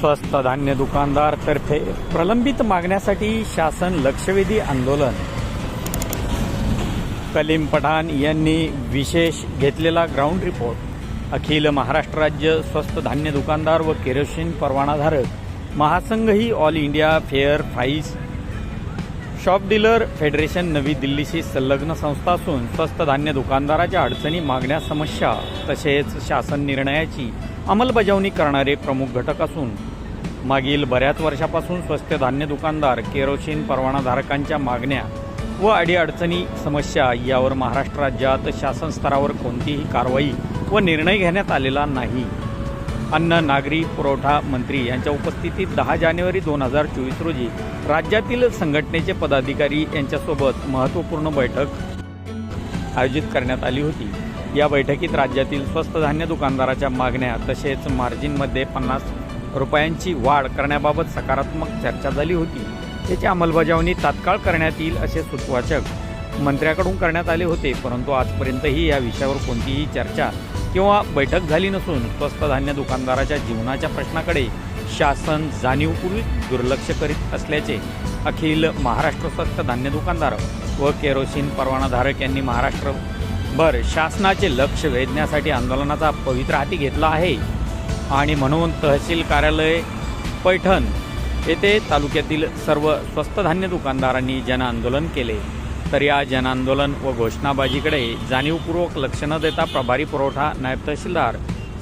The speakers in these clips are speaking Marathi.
स्वस्त धान्य दुकानदार तर्फे प्रलंबित मागण्यासाठी शासन लक्षवेधी आंदोलन. कलीम पठाण यांनी विशेष घेतलेला ग्राउंड रिपोर्ट अखिल महाराष्ट्र राज्य स्वस्त धान्य दुकानदार व केरोसिन परवानाधारक. महासंघ ही all India fair price shop dealer federation नवी दिल्लीशी संलग्न संस्था असून स्वस्त धान्य दुकानदाराच्या अडचणी मागण्या समस्या तसेच शासन निर्णयाची अंमलबजावणी करणारे प्रमुख घटक असून मागील बऱ्याच वर्षापासून स्वस्त धान्य दुकानदार केरोसिन परवानाधारकांच्या मागण्या व अडीअडचणी समस्या यावर महाराष्ट्र राज्यात शासन स्तरावर कोणतीही कारवाई व निर्णय घेण्यात आलेला नाही. अन्न नागरी पुरवठा मंत्री यांच्या उपस्थितीत दहा जानेवारी दोन हजार चोवीस रोजी राज्यातील संघटनेचे पदाधिकारी यांच्यासोबत महत्त्वपूर्ण बैठक आयोजित करण्यात आली होती. या बैठकीत राज्यातील स्वस्त धान्य दुकानदाराच्या मागण्या तसेच मार्जिनमध्ये पन्नास रुपयांची वाढ करण्याबाबत सकारात्मक चर्चा झाली होती. त्याची अंमलबजावणी तात्काळ करण्यात येईल असे सुचवाचक मंत्र्याकडून करण्यात आले होते परंतु आजपर्यंतही या विषयावर कोणतीही चर्चा किंवा बैठक झाली नसून स्वस्त धान्य दुकानदाराच्या जीवनाच्या प्रश्नाकडे शासन जाणीवपूर्वक दुर्लक्ष करीत असल्याचे अखिल महाराष्ट्र स्वस्त धान्य दुकानदार व केरोसिन परवानाधारक यांनी महाराष्ट्र बरं शासनाचे लक्ष वेधण्यासाठी आंदोलनाचा पवित्र हाती घेतला आहे. आणि म्हणून तहसील कार्यालय पैठण येथे तालुक्यातील सर्व स्वस्त धान्य दुकानदारांनी जनआंदोलन केले. तर या जनआंदोलन व घोषणाबाजीकडे जाणीवपूर्वक लक्ष न देता प्रभारी पुरवठा नायब तहसीलदार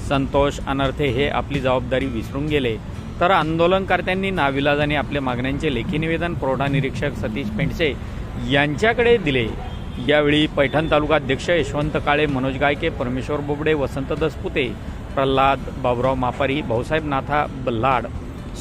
संतोष अनर्थे हे आपली जबाबदारी विसरून गेले. तर आंदोलनकर्त्यांनी नाविलाजाने आपल्या मागण्यांचे लेखी निवेदन पुरवठा निरीक्षक सतीश पेंडसे यांच्याकडे दिले. यावेळी पैठण तालुका अध्यक्ष यशवंत काळे मनोज गायके परमेश्वर बोबडे वसंत दसपुते प्रल्हाद बाबुराव मापारी भाऊसाहेब नाथा बल्लाड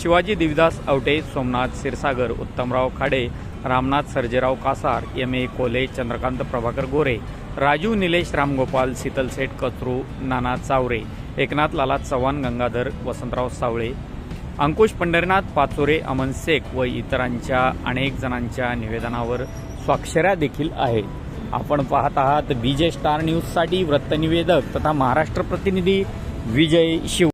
शिवाजी देविदास आवटे सोमनाथ क्षीरसागर उत्तमराव खाडे रामनाथ सर्जेराव कासार एम ए कोले चंद्रकांत प्रभाकर गोरे राजू निलेश रामगोपाल शीतलसेठ कचरू नाना चावरे एकनाथ लाला चव्हाण गंगाधर वसंतराव सावळे अंकुश पंढरीनाथ पाचोरे अमन शेख व इतरांच्या अनेक जणांच्या निवेदनावर स्वाक्षऱ्या देखील आहेत. आपण पाहत आहात विजय स्टार न्यूजसाठी वृत्तनिवेदक तथा महाराष्ट्र प्रतिनिधी विजय शिव